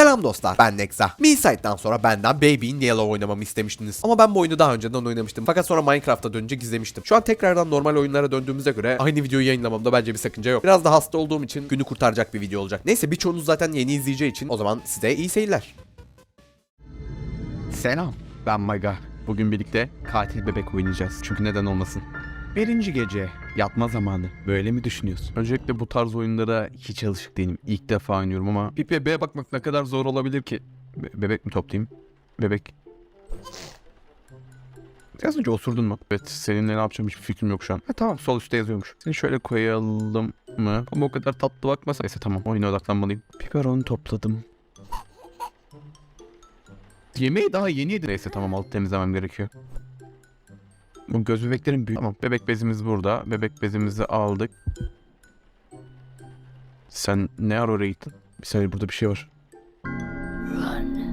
Selam dostlar ben Nexa. Minsight'tan sonra benden Baby in oynamamı istemiştiniz. Ama ben bu oyunu daha önceden oynamıştım. Fakat sonra Minecraft'a dönünce gizlemiştim. Şu an tekrardan normal oyunlara döndüğümüze göre aynı videoyu yayınlamamda bence bir sakınca yok. Biraz da hasta olduğum için günü kurtaracak bir video olacak. Neyse birçoğunuz zaten yeni izleyeceği için o zaman size iyi seyirler. Selam, ben Maga. Bugün birlikte katil bebek oynayacağız. Çünkü neden olmasın? Birinci gece, yatma zamanı. Böyle mi düşünüyorsun? Öncelikle bu tarz oyunlara hiç alışık değilim. İlk defa oynuyorum ama bir bebeğe bakmak ne kadar zor olabilir ki? Be- bebek mi toplayayım? Bebek. Biraz önce osurdun mu? Evet, seninle ne yapacağım hiçbir fikrim yok şu an. Ha, tamam, sol üstte yazıyormuş. Seni şöyle koyalım mı? Ama o kadar tatlı bakmasa. Neyse tamam, oyuna odaklanmalıyım. Biberonu topladım. Yemeği daha yeni yedim. Neyse tamam altı temizlemem gerekiyor. Bu göz bebeklerin büyük. Tamam bebek bezimiz burada. Bebek bezimizi aldık. Sen ne ara oraya gittin? Bir saniye burada bir şey var.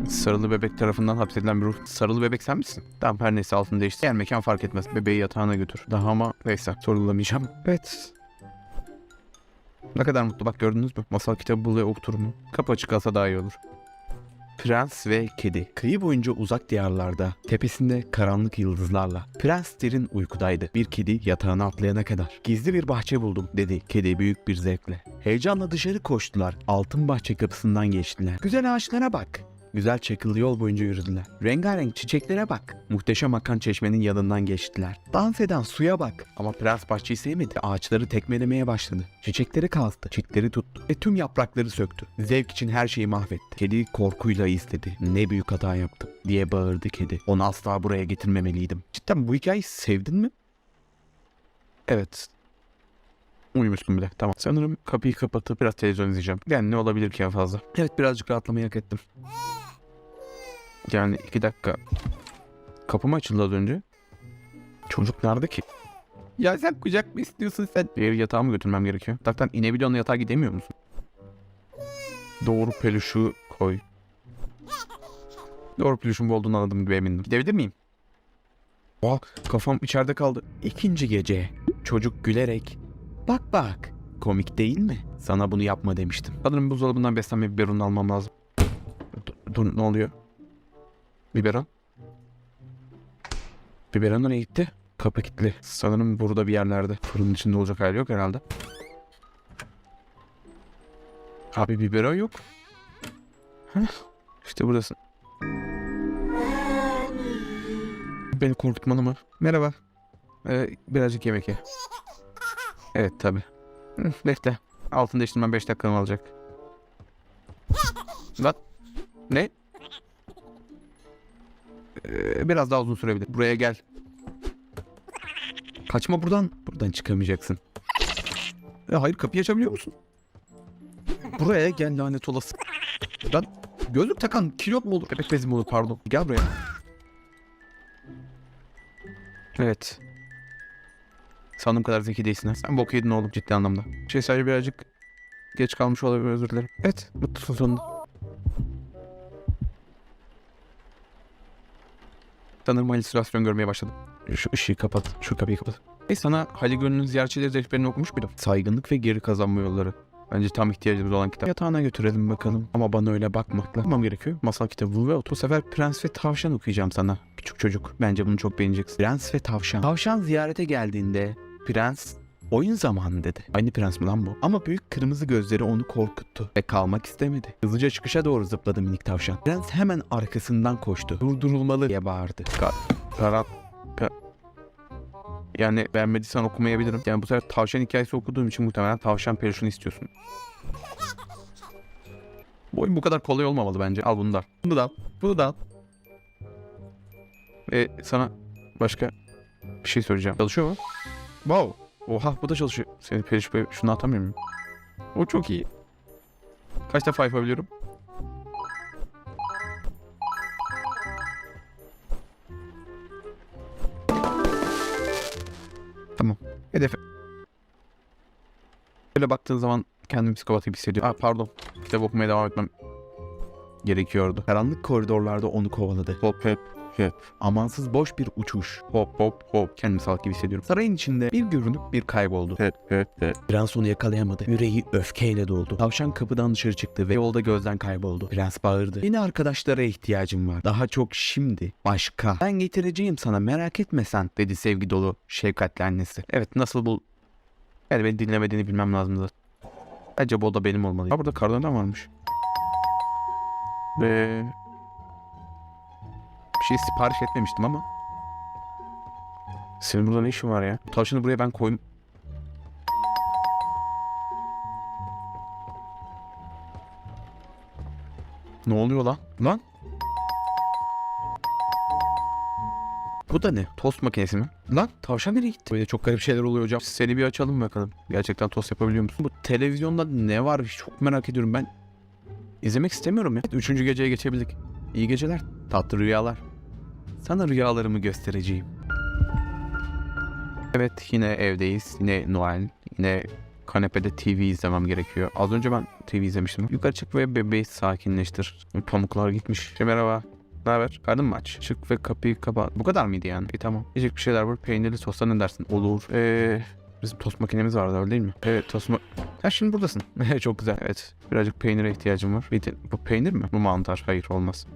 Sarılı bebek tarafından hapsedilen bir ruh. Sarılı bebek sen misin? Tamam her neyse altını değiştir. Yer mekan fark etmez. Bebeği yatağına götür. Daha ama neyse sorgulamayacağım. Evet. Ne kadar mutlu bak gördünüz mü? Masal kitabı buluyor oturumu. Kapı açık kalsa daha iyi olur. Prens ve Kedi. Kıyı boyunca uzak diyarlarda, tepesinde karanlık yıldızlarla. Prens derin uykudaydı. Bir kedi yatağına atlayana kadar. Gizli bir bahçe buldum dedi kedi büyük bir zevkle. Heyecanla dışarı koştular. Altın bahçe kapısından geçtiler. Güzel ağaçlara bak. Güzel çakıllı yol boyunca yürüdüler. Rengarenk çiçeklere bak. Muhteşem akan çeşmenin yanından geçtiler. Dans eden suya bak. Ama prens bahçeyi sevmedi. Ağaçları tekmelemeye başladı. Çiçekleri kazdı. Çitleri tuttu. Ve tüm yaprakları söktü. Zevk için her şeyi mahvetti. Kedi korkuyla istedi. Ne büyük hata yaptım diye bağırdı kedi. Onu asla buraya getirmemeliydim. Cidden bu hikayeyi sevdin mi? Evet. Uyumuşsun bile. Tamam. Sanırım kapıyı kapatıp biraz televizyon izleyeceğim. Yani ne olabilir ki en fazla? Evet birazcık rahatlamayı hak ettim. Yani iki dakika. Kapı mı açıldı az önce? Çocuk nerede ki? Ya sen kucak mı istiyorsun sen? Diğer yatağa mı götürmem gerekiyor? Yataktan inebiliyorsun yatağa gidemiyor musun? Doğru peluşu koy. Doğru peluşun bu olduğunu anladım gibi emindim. Gidebilir miyim? Aa, kafam içeride kaldı. İkinci gece. Çocuk gülerek. Bak bak. Komik değil mi? Sana bunu yapma demiştim. Sanırım buzdolabından beslenme biberonunu almam lazım. Dur, dur ne oluyor? Biberon. Biberon nereye gitti? Kapı kilitli. Sanırım burada bir yerlerde. Fırının içinde olacak hali yok herhalde. Abi biberon yok. Heh, işte buradasın. Beni korkutmalı mı? Merhaba. Ee, birazcık yemek ye. Evet tabi. Bekle. Altını değiştirmem 5 dakikamı alacak. Lan. Ne? Ee, biraz daha uzun sürebilir. Buraya gel. Kaçma buradan. Buradan çıkamayacaksın. Ya hayır kapıyı açabiliyor musun? Buraya gel lanet olası. Lan gözlük takan kilot mu olur? Bebek bezi mi olur pardon. Gel buraya. Evet. Sandığım kadar zeki değilsin ha. Sen bok yedin oğlum ciddi anlamda. Şey sadece birazcık geç kalmış olabilir özür dilerim. Evet mutlusun sonunda. Sanırım halüsinasyon görmeye başladım. Şu ışığı kapat, şu kapıyı kapat. E sana Haligön'ün ziyaretçileri rehberini okumuş muydum? Saygınlık ve geri kazanma yolları. Bence tam ihtiyacımız olan kitap. Yatağına götürelim bakalım. Ama bana öyle bakmakla yapmam gerekiyor. Masal kitabı ve otur. Bu sefer Prens ve Tavşan okuyacağım sana. Küçük çocuk. Bence bunu çok beğeneceksin. Prens ve Tavşan. Tavşan ziyarete geldiğinde Prens oyun zamanı dedi. Aynı prens mi lan bu? Ama büyük kırmızı gözleri onu korkuttu ve kalmak istemedi. Hızlıca çıkışa doğru zıpladı minik tavşan. Prens hemen arkasından koştu. Durdurulmalı diye bağırdı. Ka karat ka- yani beğenmediysen okumayabilirim. Yani bu sefer tavşan hikayesi okuduğum için muhtemelen tavşan perişini istiyorsun. Bu oyun bu kadar kolay olmamalı bence. Al bunu da. Bunu da. Bunu da. Ve sana başka bir şey söyleyeceğim. Çalışıyor mu? Wow. Oha bu da çalışıyor. Seni periş şunu atamıyor muyum? O çok iyi. Kaç defa yapabiliyorum? Tamam. Hedef. Böyle baktığın zaman kendimi psikopat gibi hissediyorum. Aa pardon. Kitap okumaya devam etmem gerekiyordu. Karanlık koridorlarda onu kovaladı. Hop hep Amansız boş bir uçuş. Hop hop hop. Kendimi salak gibi hissediyorum. Sarayın içinde bir görünüp bir kayboldu. Hop hop hop. Prens onu yakalayamadı. Yüreği öfkeyle doldu. Tavşan kapıdan dışarı çıktı ve yolda gözden kayboldu. Prens bağırdı. Yine arkadaşlara ihtiyacım var. Daha çok şimdi. Başka. Ben getireceğim sana merak etme sen dedi sevgi dolu şefkatli annesi. Evet nasıl bul... Yani beni dinlemediğini bilmem lazımdı. Bence bu oda benim olmalı. Ha burada kardan varmış. Ve şey sipariş etmemiştim ama. Senin burada ne işin var ya? Tavşanı buraya ben koyum. Ne oluyor lan? Lan? Bu da ne? Tost makinesi mi? Lan tavşan nereye gitti? Böyle çok garip şeyler oluyor hocam. Seni bir açalım bakalım. Gerçekten tost yapabiliyor musun? Bu televizyonda ne var? Çok merak ediyorum ben. İzlemek istemiyorum ya. Üçüncü geceye geçebildik. İyi geceler. Tatlı rüyalar. Sana rüyalarımı göstereceğim. Evet yine evdeyiz. Yine Noel. Yine kanepede TV izlemem gerekiyor. Az önce ben TV izlemiştim. Yukarı çık ve bebeği sakinleştir. Pamuklar gitmiş. Şey, merhaba. Ne haber? Karnın mı aç? Çık ve kapıyı kapat. Bu kadar mıydı yani? İyi tamam. Yiyecek bir şeyler var. Peynirli tosta ne dersin? Olur. Eee... Bizim tost makinemiz vardı öyle değil mi? Evet tost ma... Ha şimdi buradasın. Çok güzel. Evet. Birazcık peynire ihtiyacım var. Bir de, bu peynir mi? Bu mantar. Hayır olmaz.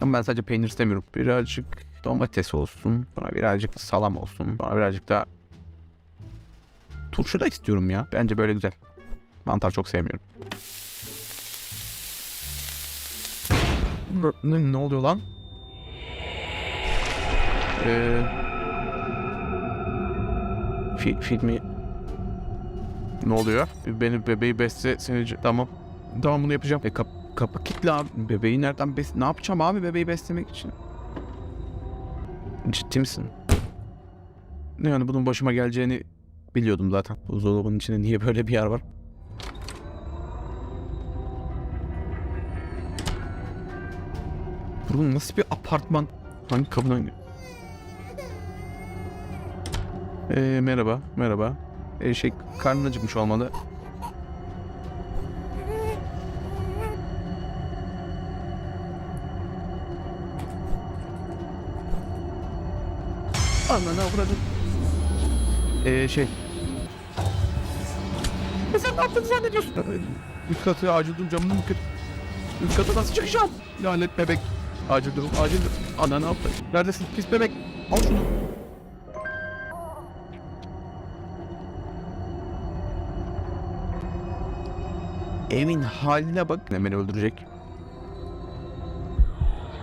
Ama ben sadece peynir istemiyorum. Birazcık domates olsun. Sonra birazcık salam olsun. Sonra birazcık da turşu da istiyorum ya. Bence böyle güzel. Mantar çok sevmiyorum. Ne, ne, oluyor lan? Eee... Fi, filmi... Ne oluyor? Benim bebeği besle seni... Tamam. Tamam bunu yapacağım. E kap, kapı kilitli abi. Bebeği nereden bes... Ne yapacağım abi bebeği beslemek için? Ciddi misin? Yani bunun başıma geleceğini biliyordum zaten. Buzdolabının içinde niye böyle bir yer var? Bunun nasıl bir apartman? Hangi kapıdan... Ee, merhaba, merhaba. Ee, şey, karnın acıkmış olmalı. Ananı avradın. Ee, şey... E sen ne yaptın zannediyorsun? Ee, Üst katı acil durum camını mı kır? Üst kata nasıl çıkacağım? Lanet bebek. Acil durum, acil durum. Ana ne yaptı? Neredesin pis bebek? Al şunu. Evin haline bak. Beni öldürecek.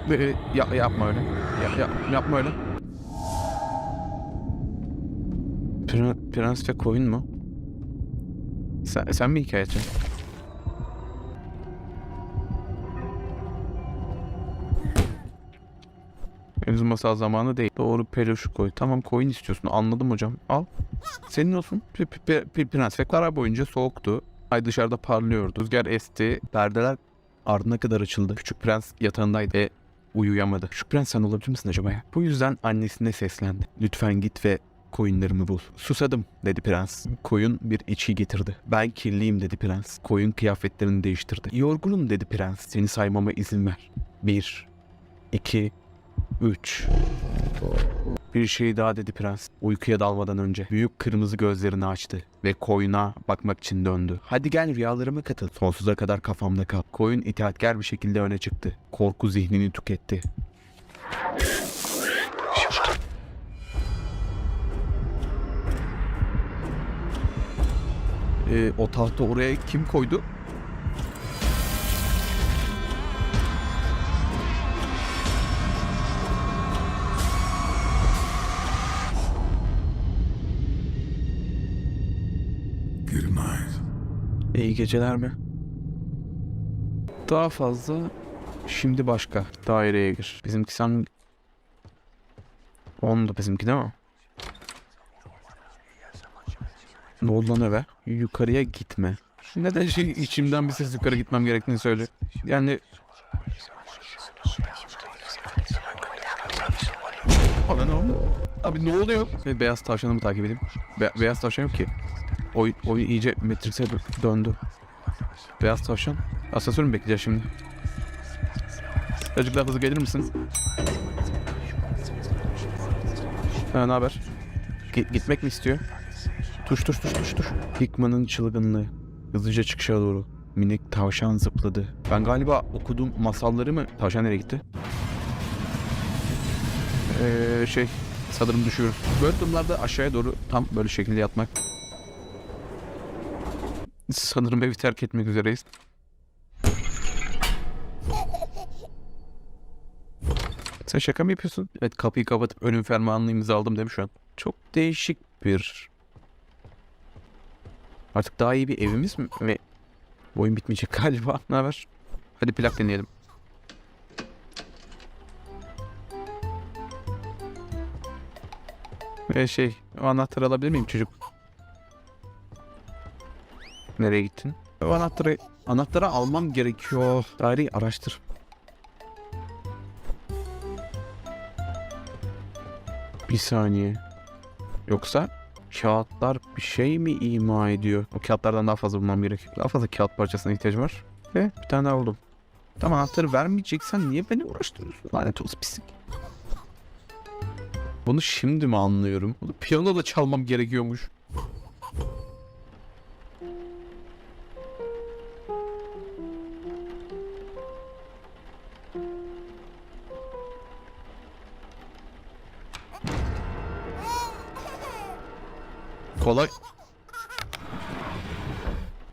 Ee, ya, yapma öyle. Ya, ya, yapma öyle. Pre- Prens ve koyun mu? Sen, sen mi hikayetçi? Henüz masal zamanı değil. Doğru peluş koy. Tamam koyun istiyorsun. Anladım hocam. Al. Senin olsun. P- p- p- prens ve Clara boyunca soğuktu. Ay dışarıda parlıyordu. Rüzgar esti. Perdeler ardına kadar açıldı. Küçük prens yatağındaydı ve uyuyamadı. Küçük prens sen olabilir misin acaba ya? Bu yüzden annesine seslendi. Lütfen git ve koyunlarımı bul. Susadım dedi prens. Koyun bir içki getirdi. Ben kirliyim dedi prens. Koyun kıyafetlerini değiştirdi. Yorgunum dedi prens. Seni saymama izin ver. Bir, iki, üç. Bir şey daha dedi prens. Uykuya dalmadan önce. Büyük kırmızı gözlerini açtı ve koyuna bakmak için döndü. Hadi gel rüyalarıma katıl. Sonsuza kadar kafamda kal. Koyun itaatkar bir şekilde öne çıktı. Korku zihnini tüketti. Ee, o tahta oraya kim koydu? İyi geceler mi? Daha fazla şimdi başka daireye gir. Bizimki sen... Onun da bizimki değil mi? Ne oldu lan eve? Yukarıya gitme. Neden şey içimden bir ses yukarı gitmem gerektiğini söyle. Yani... Ana ne oldu? Abi ne oluyor? Ve beyaz tavşanı mı takip edeyim? Be- beyaz tavşan yok ki. Oy, oy iyice Matrix'e dö- döndü. Beyaz tavşan. Asansör mü bekleyeceğiz şimdi? Birazcık daha hızlı gelir misin? Ha ne haber? Gi- gitmek mi istiyor? Tuş tuş tuş tuş tuş. Hickman'ın çılgınlığı. Hızlıca çıkışa doğru. Minik tavşan zıpladı. Ben galiba okuduğum masalları mı? Tavşan nereye gitti? Ee, şey sanırım düşüyoruz. Böyle durumlarda aşağıya doğru tam böyle şekilde yatmak. Sanırım evi terk etmek üzereyiz. Sen şaka mı yapıyorsun? Evet kapıyı kapatıp ölüm fermanını imzaladım mi şu an? Çok değişik bir... Artık daha iyi bir evimiz mi? Ve bu oyun bitmeyecek galiba. Ne haber? Hadi plak deneyelim. Ve şey, o anahtarı alabilir miyim çocuk? Nereye gittin? O anahtarı, anahtarı almam gerekiyor. Daireyi araştır. Bir saniye. Yoksa kağıtlar bir şey mi ima ediyor? O kağıtlardan daha fazla bulmam gerekiyor. Daha fazla kağıt parçasına ihtiyacım var. Ve bir tane daha buldum. Tamam anahtarı vermeyeceksen niye beni uğraştırıyorsun? Lanet olsun pislik. Bunu şimdi mi anlıyorum? Bunu piyano da çalmam gerekiyormuş. Kolay.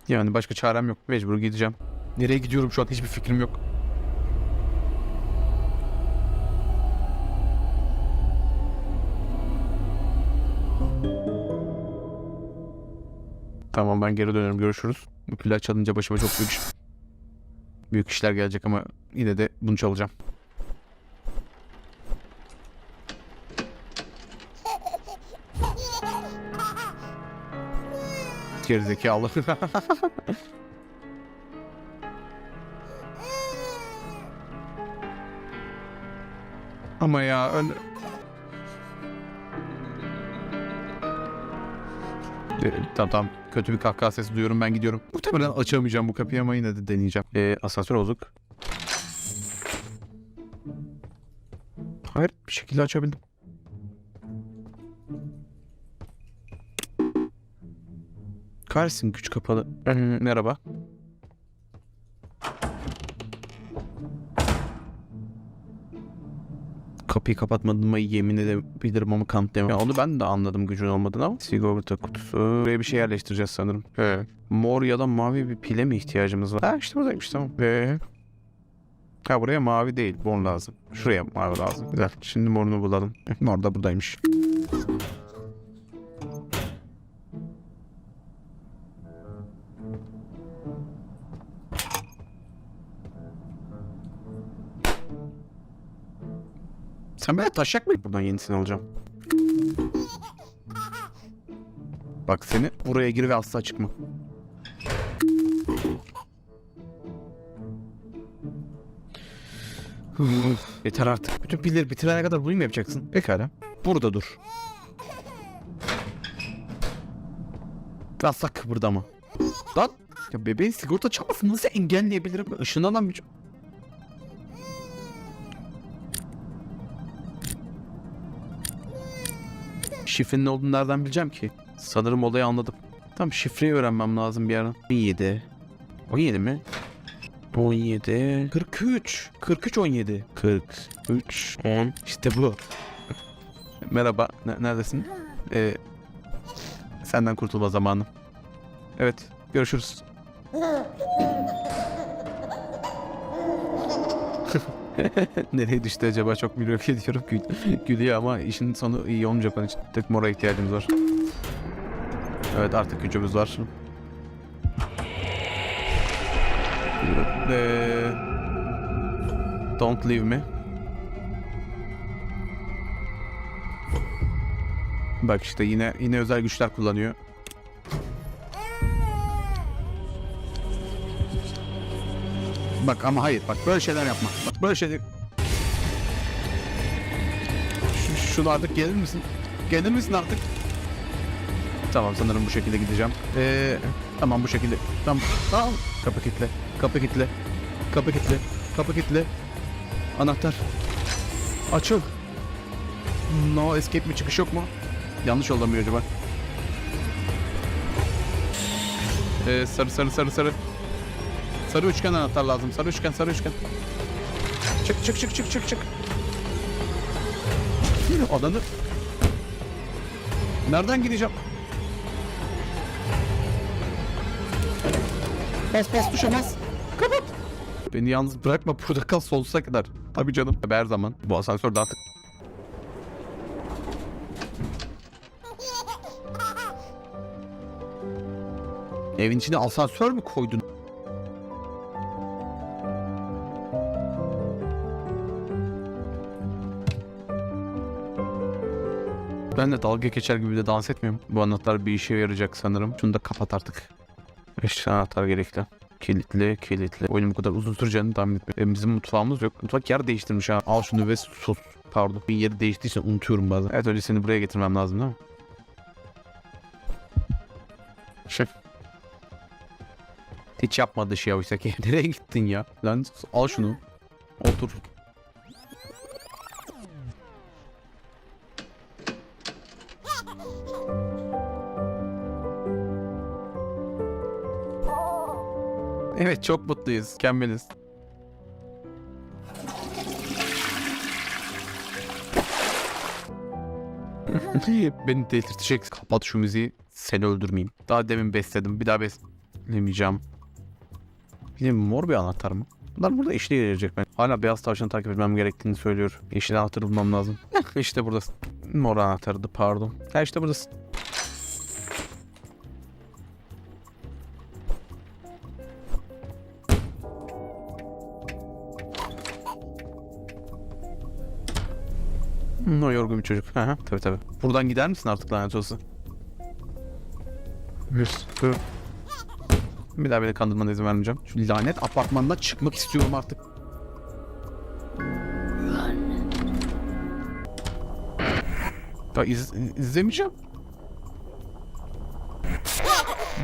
Yani başka çarem yok. Mecbur gideceğim. Nereye gidiyorum şu an hiçbir fikrim yok. Tamam ben geri dönüyorum. Görüşürüz. Bu pila çalınca başıma çok büyük büyük işler gelecek ama yine de bunu çalacağım. Gerizekalı. Ama ya ön... E, tamam tamam. Kötü bir kahkaha sesi duyuyorum ben gidiyorum. Muhtemelen açamayacağım bu kapıyı ama yine de deneyeceğim. E, asansör bozuk. Hayır bir şekilde açabildim. Kahretsin güç kapalı. Merhaba. Kapıyı kapatmadığıma yemin edebilirim ama kanıtlayamam. Ya onu ben de anladım gücün olmadığını ama. Sigorta kutusu. Buraya bir şey yerleştireceğiz sanırım. He. Mor ya da mavi bir pile mi ihtiyacımız var? Ha işte buradaymış tamam. Ve Ha buraya mavi değil. Mor lazım. Şuraya mavi lazım. Güzel. Şimdi morunu bulalım. Mor da buradaymış. Sen böyle taşak mı? Buradan yenisini alacağım. Bak seni buraya gir ve asla çıkma. Yeter artık. Bütün pilleri bitirene kadar bunu mu yapacaksın? Pekala. Burada dur. Asla kıpırdama. Lan. Ya bebeğin sigorta çalmasını nasıl engelleyebilirim? Işınlanamayacağım. Şifrenin ne olduğunu nereden bileceğim ki? Sanırım olayı anladım. Tamam şifreyi öğrenmem lazım bir ara. 17. 17 mi? 17. 43. 43 17. 43 10. İşte bu. Merhaba. Ne- neredesin? Ee, senden kurtulma zamanı. Evet. Görüşürüz. Nereye düştü acaba? Çok merak ediyorum. Gül, gülüyor ama işin sonu iyi olmayacak onun için. Tek mora ihtiyacımız var. Evet artık gücümüz var. Don't leave me. Bak işte yine yine özel güçler kullanıyor. Bak ama hayır bak böyle şeyler yapma. Bak böyle şeyler... Şu, şunu artık gelir misin? Gelir misin artık? Tamam sanırım bu şekilde gideceğim. Ee, tamam bu şekilde. Tamam. Tamam. Kapı kilitle. Kapı kilitle. Kapı kilitle. Kapı kilitle. Anahtar. Açıl. No escape mi çıkış yok mu? Yanlış yolda mı acaba? Ee, sarı sarı sarı sarı. Sarı üçgen anahtar lazım. Sarı üçgen sarı üçgen. Çık çık çık çık çık çık. Adanı. Nereden gideceğim? Bas bas tuşa bas. Kapat. Beni yalnız bırakma burada kal sonsuza kadar. Tabii canım. Tabii her zaman. Bu asansör de artık Evin içine asansör mü koydun? Ben de dalga geçer gibi de dans etmiyorum. Bu anahtar bir işe yarayacak sanırım. Şunu da kapat artık. 5 tane anahtar gerekli. Kilitli, kilitli. Oyunun bu kadar uzun süreceğini tahmin etmiyorum. E, Bizim mutfağımız yok. Mutfak yer değiştirmiş ha. Al şunu ve sus. Pardon. Bir yeri değiştiyse unutuyorum bazen. Evet öyle seni buraya getirmem lazım değil mi? Şef. Hiç yapmadı şey oysa ki. Nereye gittin ya? Lan al şunu. Otur. Evet çok mutluyuz. Mükemmeliz. Beni delirtecek. Kapat şu müziği. Seni öldürmeyeyim. Daha demin besledim. Bir daha beslemeyeceğim. De mor bir anahtar mı? Bunlar burada işine yarayacak ben. Hala beyaz tavşanı takip etmem gerektiğini söylüyor. Yeşil anahtarı bulmam lazım. işte buradasın. Mor anahtarıydı pardon. Ha işte buradasın. Hmm, o yorgun bir çocuk. Hı hı, tabii tabii. Buradan gider misin artık lanet olsun? Üstü. Bir daha beni kandırmana izin vermeyeceğim. Şu lanet apartmandan çıkmak istiyorum artık. Ya iz, izlemeyeceğim.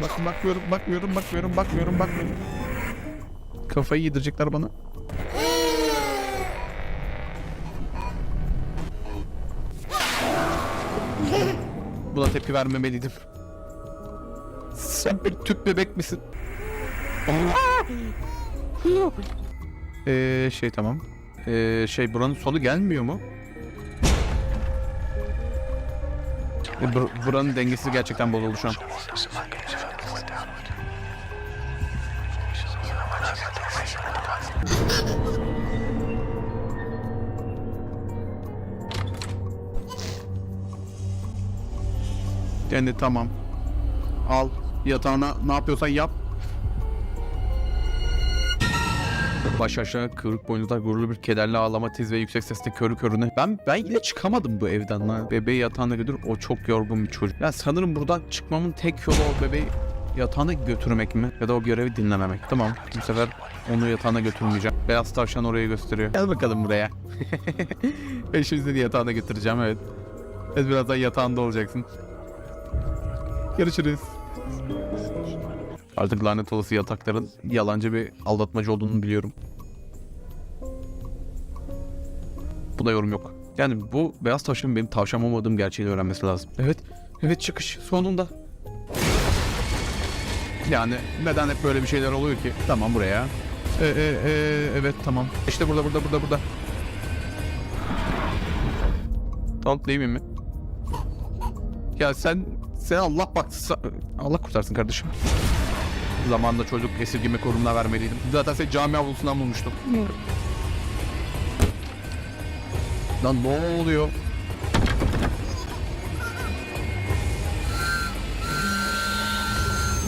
Bak bakmıyorum, bakmıyorum, bakmıyorum, bakmıyorum, bakmıyorum. Kafayı yedirecekler bana. Buna tepki vermemeliydim. Sen bir tüp bebek misin? Eee şey tamam. Eee şey buranın sonu gelmiyor mu? E, bur- buranın dengesi gerçekten bozuldu şu an. Yani tamam. Al yatağına ne yapıyorsan yap. Baş aşağı kıvrık boynuzlar gururlu bir kederli ağlama tiz ve yüksek sesle körü körüne. Ben ben yine çıkamadım bu evden lan. Bebeği yatağına götür. O çok yorgun bir çocuk. Ya sanırım buradan çıkmamın tek yolu o bebeği yatağına götürmek mi? Ya da o görevi dinlememek. Tamam bu sefer onu yatağına götürmeyeceğim. Beyaz tavşan oraya gösteriyor. Gel bakalım buraya. ben şimdi seni yatağına götüreceğim evet. Evet birazdan yatağında olacaksın. Görüşürüz. Artık lanet olası yatakların yalancı bir aldatmacı olduğunu biliyorum. Buna yorum yok. Yani bu beyaz tavşanın benim tavşan olmadığım gerçeğini öğrenmesi lazım. Evet, evet çıkış sonunda. Yani neden hep böyle bir şeyler oluyor ki? Tamam buraya. E, e, e, evet tamam. İşte burada burada burada burada. Don't leave mi? Ya sen sen Allah bak Allah kurtarsın kardeşim. Zamanında çocuk esirgeme kurumuna vermeliydim. Zaten seni cami avlusundan bulmuştum. Lan ne oluyor?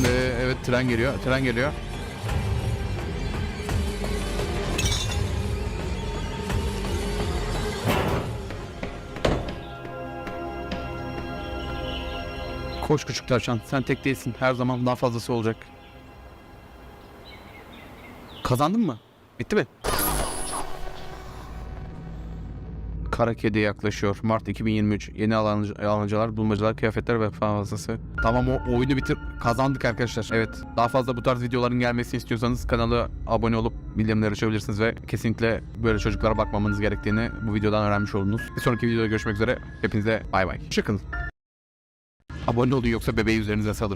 Ee, evet tren geliyor. Tren geliyor. Koş küçük tavşan. Sen tek değilsin. Her zaman daha fazlası olacak. Kazandın mı? Bitti mi? Kara kedi yaklaşıyor. Mart 2023. Yeni alan, alancalar, bulmacalar, kıyafetler ve fazlası. Tamam o oyunu bitir. Kazandık arkadaşlar. Evet. Daha fazla bu tarz videoların gelmesini istiyorsanız kanala abone olup bildirimleri açabilirsiniz ve kesinlikle böyle çocuklara bakmamanız gerektiğini bu videodan öğrenmiş oldunuz. Bir sonraki videoda görüşmek üzere. Hepinize bay bay. Hoşçakalın. Abone olun yoksa bebeği üzerinize salırım.